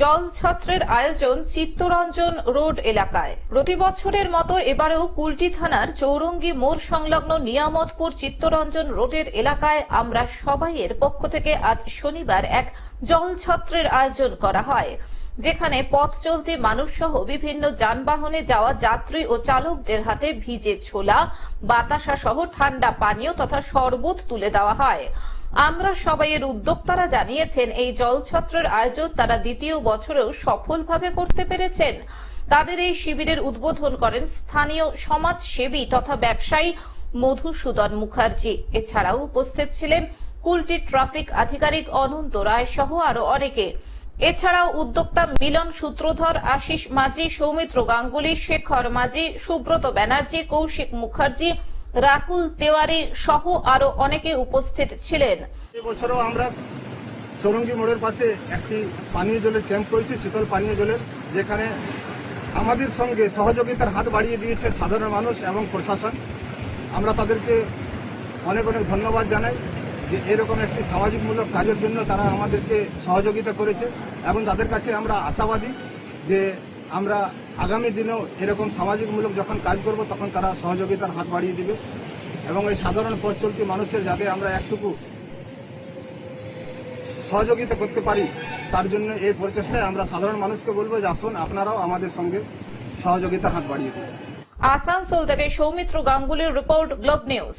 জল ছত্রের আয়োজন চিত্তরঞ্জন রোড এলাকায়। প্রতি বছরের মতো এবারেও কুলটি থানার চৌরঙ্গি মোড় সংলগ্ন নিয়ামতপুর চিত্তরঞ্জন রোডের এলাকায় আমরা সবাইয়ের পক্ষ থেকে আজ শনিবার এক জল ছত্রের আয়োজন করা হয়। যেখানে পথ চলতি মানুষ সহ বিভিন্ন যানবাহনে যাওয়া যাত্রী ও চালকদের হাতে ভিজে ছোলা বাতাসা সহ ঠান্ডা পানীয় তথা শরবত তুলে দেওয়া হয়। আমরা সবাইয়ের উদ্যোক্তারা জানিয়েছেন, এই জলছত্রের আয়োজন তারা দ্বিতীয় বছরেও সফলভাবে করতে পেরেছেন। তাদের এই শিবিরের উদ্বোধন করেন স্থানীয় সমাজসেবী তথা ব্যবসায়ী মধুসূদন মুখার্জি। এছাড়াও উপস্থিত ছিলেন কুলটি ট্রাফিক আধিকারিক অনন্ত রায় সহ আরও অনেকে। এছাড়াও উদ্যোক্তা মিলন সূত্রধর, আশিস মাঝি, সৌমিত্র গাঙ্গুলি, শেখর মাঝি, সুব্রত ব্যানার্জি, কৌশিক মুখার্জি, রাহুল তেওয়ারি সহ আরও অনেকে উপস্থিত ছিলেন। এবছরও আমরা চৌরঙ্গি মোড়ের পাশে একটি পানীয় জলের ক্যাম্প করেছি, শীতল পানীয় জলের, যেখানে আমাদের সঙ্গে সহযোগিতার হাত বাড়িয়ে দিয়েছে সাধারণ মানুষ এবং প্রশাসন। আমরা তাদেরকে অনেক অনেক ধন্যবাদ জানাই। যে এরকম একটি সামাজিকমূলক কাজের জন্য তারা আমাদেরকে সহযোগিতা করেছে এবং তাদের কাছে আমরা আশাবাদী যে আমরা আগামী দিনেও এরকম সামাজিকমূলক যখন কাজ করব তখন তারা সহযোগিতার হাত বাড়িয়ে দিবে এবং এই সাধারণ পথ চলতি মানুষের যাতে আমরা একটুকু সহযোগিতা করতে পারি, তার জন্য এই প্রচেষ্টায় আমরা সাধারণ মানুষকে বলব যে আসুন আপনারাও আমাদের সঙ্গে সহযোগিতার হাত বাড়িয়ে দেবেন আসানসোল থেকে সৌমিত্র গাঙ্গুলির রিপোর্ট গ্লোব নিউজ।